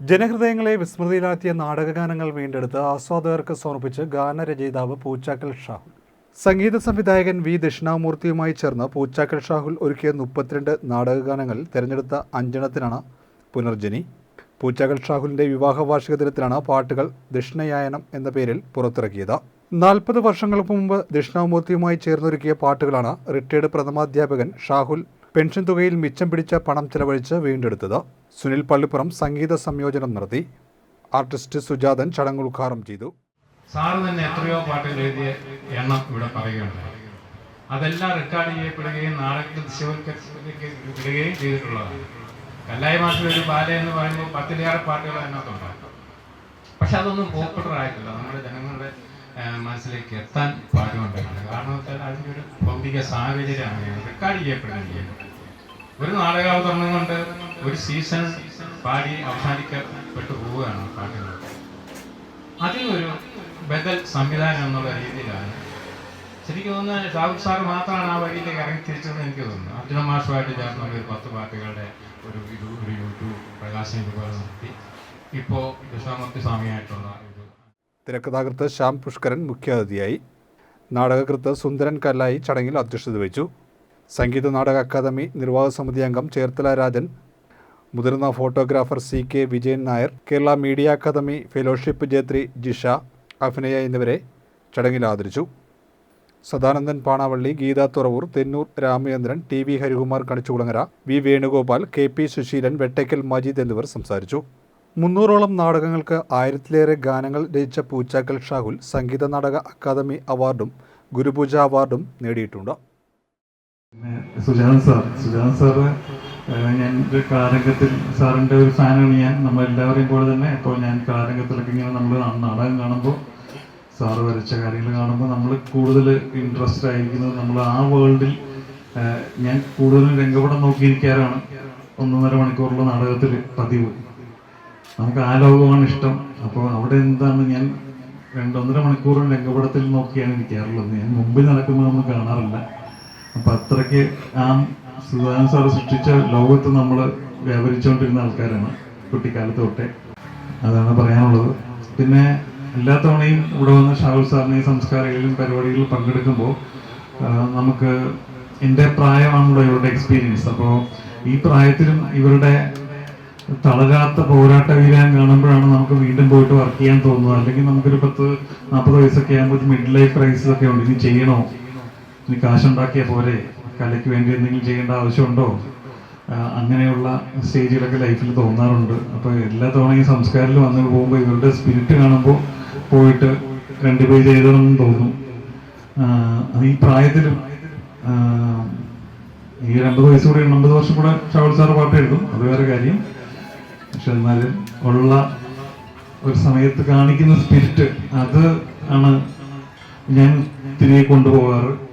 ജനഹൃദയങ്ങളെ വിസ്മൃതിയിലാക്കിയ നാടകഗാനങ്ങൾ വീണ്ടെടുത്ത് ആസ്വാദകർക്ക് സമർപ്പിച്ച് ഗാനരചയിതാവ് പൂച്ചാക്കൽ ഷാഹുൽ. സംഗീത സംവിധായകൻ വി ദക്ഷിണാമൂർത്തിയുമായി ചേർന്ന് പൂച്ചാക്കൽ ഷാഹുൽ ഒരുക്കിയ മുപ്പത്തിരണ്ട് നാടകഗാനങ്ങൾ തിരഞ്ഞെടുത്ത അഞ്ചെണ്ണത്തിനാണ് പുനർജനി പൂച്ചാക്കൽ ഷാഹുലിന്റെ വിവാഹ വാർഷിക ദിനത്തിലാണ് പാട്ടുകൾ ദക്ഷിണയായനം എന്ന പേരിൽ പുറത്തിറക്കിയത്. നാൽപ്പത് വർഷങ്ങൾക്ക് മുമ്പ് ദക്ഷിണാമൂർത്തിയുമായി ചേർന്നൊരുക്കിയ പാട്ടുകളാണ് റിട്ടയേർഡ് പ്രഥമാധ്യാപകൻ ഷാഹുൽ പെൻഷൻ തുകയിൽ മിച്ചം പിടിച്ച പണം ചെലവഴിച്ച് വീണ്ടെടുത്തത് സുനിൽ പള്ളിപ്പുറം സംഗീത സംയോജനം നടത്തി. ആർട്ടിസ്റ്റ് സുജാതൻ ചടങ്ങ് ഉദ്ഘാടനം ചെയ്തു. സാറ് തന്നെ എത്രയോ പാട്ടുകൾ എഴുതിയ എണ്ണം ഇവിടെ പറയുകയുണ്ടായി. അതെല്ലാം റെക്കോർഡ് ചെയ്യപ്പെടുകയും നാടകത്തിൽ ദൃശ്യവൽക്കരിക്കപ്പെടുകയും ചെയ്തിട്ടുള്ളതാണ്. കല്ലായി മാഷിൽ ഒരു ബാല എന്ന് പറയുമ്പോൾ പത്തിലേറെ പാട്ടുകൾ അതിനകത്തുണ്ടാകും. പക്ഷെ അതൊന്നും പോപ്പുലർ ആയിട്ടില്ല. നമ്മുടെ ജനങ്ങളുടെ മനസ്സിലേക്ക് എത്താൻ പാടുകൊണ്ടാണ് കാരണം വെച്ചാൽ അതിന്റെ ഒരു ഭൗതിക സാഹചര്യമാണ്. റെക്കോർഡ് ചെയ്യപ്പെടുകയും ഒരു നാടകാവതരണം കൊണ്ട് ഒരു സീസൺ പാടി അവസാനിക്കപ്പെട്ടു പോവുകയാണ് പാട്ടുകൾ. അതിൽ ഒരു ബദൽ സംവിധാനം എന്നുള്ള രീതിയിലാണ്. ശരിക്കും തോന്നുന്നത് ഷാഹുൽ സാർ മാത്രമാണ് ആ വഴിയിലേക്ക് ഇറങ്ങി തിരിച്ചതെന്ന് എനിക്ക് തോന്നുന്നു. അർജുന മാഷുമായിട്ട് ചേർന്ന് ഒരു പത്ത് പാട്ടുകളുടെ ഒരു ഇത് ഒരു യൂട്യൂബ് പ്രകാശനം ഇതുപോലെ നടത്തി. ഇപ്പോൾ ദശാമൂർത്തി സ്വാമിയായിട്ടുള്ള തിരക്കഥാകൃത്ത് ശ്യാം പുഷ്കരൻ മുഖ്യാതിഥിയായി. നാടകകൃത്ത് സുന്ദരൻ കല്ലായി ചടങ്ങിൽ അധ്യക്ഷത വഹിച്ചു. സംഗീത നാടക അക്കാദമി നിർവാഹക സമിതി അംഗം ചേർത്തല രാജൻ. മുതിർന്ന photographer C K Vijayan Nair Kerala media academy fellowship ജേത്രി Jisha Abhinaya എന്നിവരെ ചടങ്ങിൽ ആദരിച്ചു. Sadanandan Panavally Geetha Thuravoor Thennoor Ramachandran T V Harikumar Kanichukulangara V Venugopal K P Susheelan Vettackal Majeed എന്നിവർ സംസാരിച്ചു. മുന്നൂറോളം നാടകങ്ങൾക്ക് ആയിരത്തിലേറെ ഗാനങ്ങൾ രചിച്ച പൂച്ചാക്കൽ ഷാഹുൽ സംഗീത നാടക അക്കാദമി അവാർഡും ഗുരുപൂജ അവാർഡും നേടിയിട്ടുണ്ട്. സുജാൻ സാർ സുജാൻ സാറ് ഞാൻ കാരംഗത്തിൽ സാറിന്റെ ഒരു ഫാനാണ് ഞാൻ. നമ്മളെല്ലാവരെയും പോലെ തന്നെ അപ്പോൾ ഞാൻ കാരംഗത്തിലൊക്കെ ഇങ്ങനെ നമ്മൾ നാടകം കാണുമ്പോൾ സാറ് വരച്ച കാര്യങ്ങൾ കാണുമ്പോൾ നമ്മൾ കൂടുതൽ ഇൻട്രസ്റ്റ് ആയിരിക്കുന്നത് നമ്മൾ ആ വേൾഡിൽ ഞാൻ കൂടുതലും രംഗപടം നോക്കിയിരിക്കാറാണ്. ഒന്നൊന്നര മണിക്കൂറുള്ള നാടകത്തിൽ പതിവ്. നമുക്ക് ആ ലോകമാണ് ഇഷ്ടം. അപ്പോൾ അവിടെ എന്താണ് ഞാൻ രണ്ടൊന്നര മണിക്കൂർ രംഗപടത്തിൽ നോക്കിയാണ് ഇരിക്കാറുള്ളത് ഞാൻ മുമ്പിൽ നമ്മൾ കാണാറില്ല. അപ്പൊ അത്രയ്ക്ക് ആ സുധാകരൻ സാറ് സൃഷ്ടിച്ച ലോകത്ത് നമ്മൾ വ്യാപരിച്ചുകൊണ്ടിരുന്ന ആൾക്കാരാണ് കുട്ടിക്കാലത്ത് തൊട്ടേ അതാണ് പറയാനുള്ളത്. പിന്നെ എല്ലാ തവണയും ഇവിടെ വന്ന് ഷാഹുൽ സാറിനെ സംസ്കാരങ്ങളിലും പരിപാടികളിലും പങ്കെടുക്കുമ്പോൾ നമുക്ക് എന്റെ പ്രായമാണല്ലോ ഇവരുടെ എക്സ്പീരിയൻസ് അപ്പോൾ ഈ പ്രായത്തിലും ഇവരുടെ തളരാത്ത പോരാട്ട വീരാൻ കാണുമ്പോഴാണ് നമുക്ക് വീണ്ടും പോയിട്ട് വർക്ക് ചെയ്യാൻ തോന്നുന്നത്. അല്ലെങ്കിൽ നമുക്കൊരു പത്ത് നാൽപ്പത് വയസ്സൊക്കെ ആകുമ്പോൾ മിഡ് ലൈഫ് ക്രൈസിസ് ഒക്കെ ഉണ്ട്. ഇനി ചെയ്യണോ? ഇനി കാശുണ്ടാക്കിയ പോരെ? കലയ്ക്ക് വേണ്ടി എന്തെങ്കിലും ചെയ്യേണ്ട ആവശ്യമുണ്ടോ? അങ്ങനെയുള്ള സ്റ്റേജിലൊക്കെ ലൈഫിൽ തോന്നാറുണ്ട്. അപ്പോൾ എല്ലാ തവണയും സംസ്കാരത്തിൽ വന്നു പോകുമ്പോൾ ഇവരുടെ സ്പിരിറ്റ് കാണുമ്പോൾ പോയിട്ട് രണ്ട് പേജ് ചെയ്തതെന്നും തോന്നും. അത് ഈ പ്രായത്തിലും ഈ ഒരു അമ്പത് വയസ്സ് അമ്പത് വർഷം കൂടെ ഷാവൽ സാർ പാട്ട് എഴുതും. അത് വേറെ കാര്യം. പക്ഷെ എന്നാലും ഉള്ള ഒരു സമയത്ത് കാണിക്കുന്ന സ്പിരിറ്റ് അത് ആണ് ഞാൻ തിരികെ കൊണ്ടുപോകാറ്.